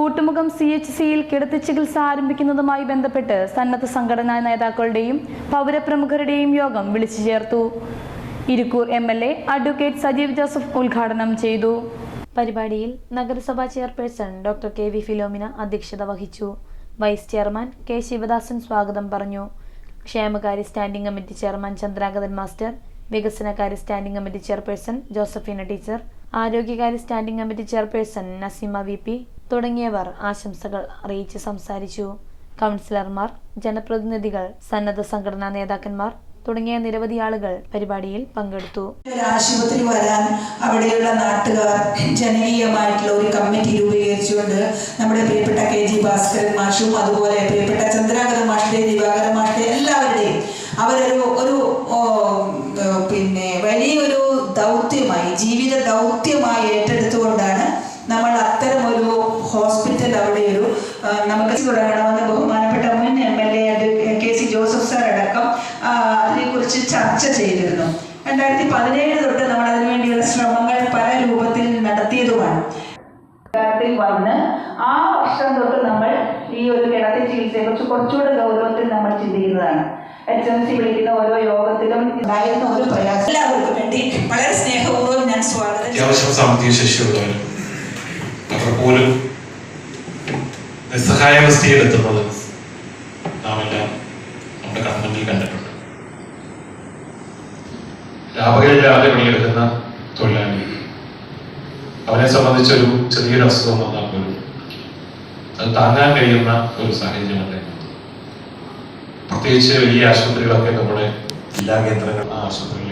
Koottumukham C H സിയിൽ കിടത്തി ചികിത്സ ആരംഭിക്കുന്നതുമായി ബന്ധപ്പെട്ട് സന്നദ്ധ സംഘടനാ നേതാക്കളുടെയും പൗരപ്രമുഖരുടെയും യോഗം വിളിച്ചു ചേർത്തു. Irikkur M L A advocate Sajeev Joseph ഉദ്ഘാടനം ചെയ്തു. പരിപാടിയിൽ നഗരസഭാ chairperson doctor K V Philomina അധ്യക്ഷത വഹിച്ചു. വൈസ് ചെയർമാൻ കെ ശിവദാസൻ സ്വാഗതം പറഞ്ഞു. ക്ഷേമകാര്യ standing committee chairman Chandragathan master വികസനകാര്യ standing committee chairperson Josephina teacher ആരോഗ്യകാര്യ standing committee chairperson Naseema V P തുടങ്ങിയവർ ആശംസകൾ അറിയിച്ച് സംസാരിച്ചു. കൗൺസിലർമാർ ജനപ്രതിനിധികൾ സന്നദ്ധ സംഘടനാ നേതാക്കന്മാർ തുടങ്ങിയ നിരവധി ആളുകൾ പരിപാടിയിൽ പങ്കെടുത്തു. ആശുപത്രി വരാൻ അവിടെയുള്ള നാട്ടുകാർ ജനകീയമായിട്ടുള്ള ഒരു കമ്മിറ്റി രൂപീകരിച്ചുകൊണ്ട് നമ്മുടെ പ്രിയപ്പെട്ട കെ ജി ഭാസ്കരൻ മാഷും അതുപോലെ പ്രിയപ്പെട്ട ചന്ദ്രാകര മാഷിന്റെ ദിവാകര മാഷിന്റെ എല്ലാവരുടെയും അവരൊരു ഒരു പിന്നെ വലിയൊരു ദൗത്യമായി ജീവിത ദൗത്യമായി ഏറ്റെടുത്തുകൊണ്ടാണ് നമ്മൾ അത്തരം ഒരു ഹോസ്പിറ്റൽ അവിടെ ഒരു നമുക്ക് തുടങ്ങണമെന്ന് ബഹുമാനപ്പെട്ട മുൻ M L A K C Joseph sir അടക്കം അതിനെ അതിനെക്കുറിച്ച് ചർച്ച ചെയ്തിരുന്നു. രണ്ടായിരത്തി പതിനേഴ് തൊട്ട് നമ്മൾ അതിനുവേണ്ടിയുള്ള ശ്രമങ്ങൾ പല രൂപത്തിൽ നടത്തിയതുമാണ്. വന്ന് ആ വർഷം തൊട്ട് നമ്മൾ ഈ ഒരു കിടത്തി ചികിത്സയെ കുറിച്ച് കുറച്ചുകൂടെ ഗൗരവത്തിൽ നമ്മൾ ചിന്തിക്കുന്നതാണ്. എച്ച് എം സി വിളിക്കുന്ന ഓരോ യോഗത്തിലും ഉണ്ടായിരുന്ന ഒരു പ്രയാസം. എല്ലാവർക്കും വേണ്ടി വളരെ സ്നേഹപൂർവം ഞാൻ സ്വാഗതം ചെയ്യുന്നു. അത്യാവശ്യം സാമ്പത്തിക ശേഷിയുള്ളവരും അവർ പോലും നിസ്സഹായാവസ്ഥയിലെത്തുന്നത് നാം എല്ലാം നമ്മുടെ കൺമുന്നിൽ കണ്ടിട്ടുണ്ട് ലാഭകരില്ലാതെ പണിയെടുക്കുന്ന തൊഴിലാളി അവനെ സംബന്ധിച്ചൊരു ചെറിയൊരു അസുഖം വന്നാൽ പോലും അത് താങ്ങാൻ കഴിയുന്ന ഒരു സാഹചര്യമല്ല. പ്രത്യേകിച്ച് വലിയ ആശുപത്രികളൊക്കെ നമ്മുടെ ജില്ലാ കേന്ദ്രങ്ങൾ ആ ആശുപത്രികളിൽ